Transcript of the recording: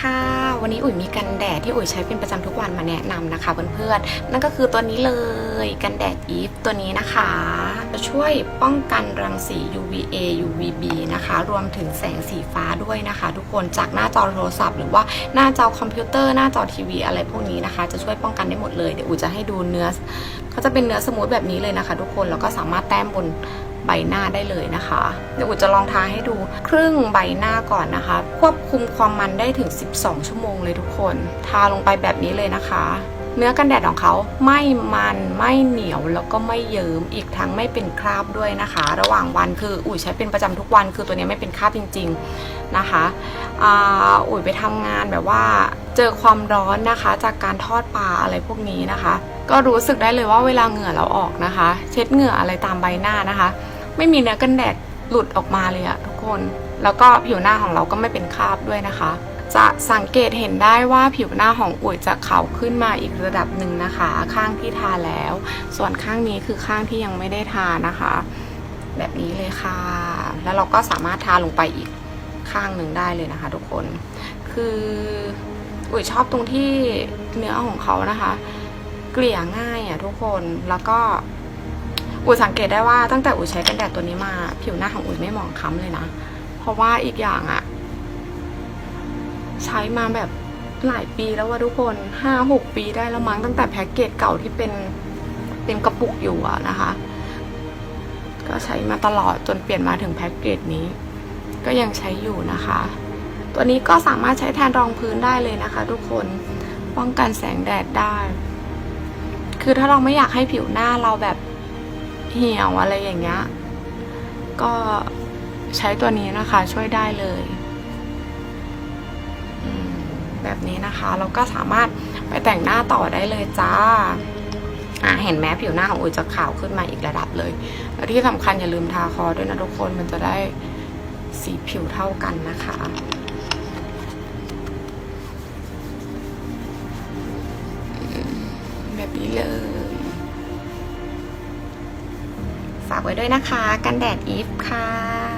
ค่ะ วันนี้อุ๋ยมีกันแดดที่อุ๋ยใช้เป็นประจำทุกวันมาแนะนำนะคะเพื่อนๆนั่นก็คือตัวนี้เลยกันแดดอีฟตัวนี้นะคะ จะช่วยป้องกันรังสี UVA UVB นะคะ รวมถึงแสงสีฟ้าด้วยนะคะ ทุกคนจากหน้าจอโทรศัพท์ หรือว่าหน้าจอคอมพิวเตอร์หน้าจอทีวีอะไรพวกนี้นะคะ จะช่วยป้องกันได้หมดเลยเดี๋ยวอุ๋ยจะให้ดูเนื้อเขาจะเป็นเนื้อสมูทแบบนี้เลยนะคะ ทุกคนแล้วก็สามารถแต้มบน ใบหน้าได้เลยนะคะ เดี๋ยวอุจะลองทาให้ดูครึ่งใบหน้าก่อนนะคะ ควบคุมความมันได้ถึง 12 ชั่วโมงเลยทุกคน ทาลงไปแบบนี้เลยนะคะเนื้อกันแดดของเขาไม่มันไม่เหนียวแล้วก็ไม่เยิ้มอีกทั้งไม่เป็นคราบด้วยนะคะ ระหว่างวันคืออุ๋ยใช้เป็นประจำทุกวัน คือตัวนี้ไม่เป็นคราบจริง ๆนะคะอ่าอุ๋ยไปทำงานแบบว่าเจอความร้อนนะคะ จากการทอดปลาอะไรพวกนี้นะคะ ก็รู้สึกได้เลยว่าเวลาเหงื่อเราออกนะคะ เช็ดเหงื่ออะไรตามใบหน้านะคะ ไม่มีเนื้อกันแดดหลุดออกมาเลยอะทุกคน แล้วก็ผิวหน้าของเราก็ไม่เป็นคราบด้วยนะคะ จะสังเกตเห็นได้ว่าผิวหน้าของอุ๋ยจะขาวขึ้นมาอีกระดับหนึ่งนะคะ ข้างที่ทาแล้ว ส่วนข้างนี้คือข้างที่ยังไม่ได้ทานะคะ แบบนี้เลยค่ะ แล้วเราก็สามารถทาลงไปอีกข้างหนึ่งได้เลยนะคะ ทุกคน คืออุ๋ยชอบตรงที่เนื้อของเขานะคะ เกลี่ยง่ายอะทุกคนแล้วก็ อุ๋สังเกตได้ว่าตั้งแต่อุ๋ใช้กันแดดตัวนี้มา ผิวหน้าของอุ๋ไม่หมองคล้ำเลยนะ เพราะว่าอีกอย่างอะใช้มาแบบหลายปีแล้วว่าทุกคนห้าหกปีได้แล้วมั้งตั้งแต่แพ็กเกจเก่าที่เป็นเป็นกระปุกอยู่อะนะคะ ก็ใช้มาตลอดจนเปลี่ยนมาถึงแพ็กเกจนี้ ก็ยังใช้อยู่นะคะ ตัวนี้ก็สามารถใช้แทนรองพื้นได้เลยนะคะ ทุกคนป้องกันแสงแดดได้ คือถ้าเราไม่อยากให้ผิวหน้าเราแบบ เหี่ยวอะไรอย่างเงี้ย ก็ใช้ตัวนี้นะคะ ช่วยได้เลยแบบนี้นะคะเราก็สามารถไปแต่งหน้าต่อได้เลยจ้าอะเห็นไหมผิวหน้าของอุ๋ยจะขาวขึ้นมาอีกระดับเลยแล้วที่สำคัญอย่าลืมทาคอด้วยนะทุกคนมันจะได้สีผิวเท่ากันนะคะแบบนี้เลย ฝากไว้ด้วยนะคะ กันแดดอีฟค่ะ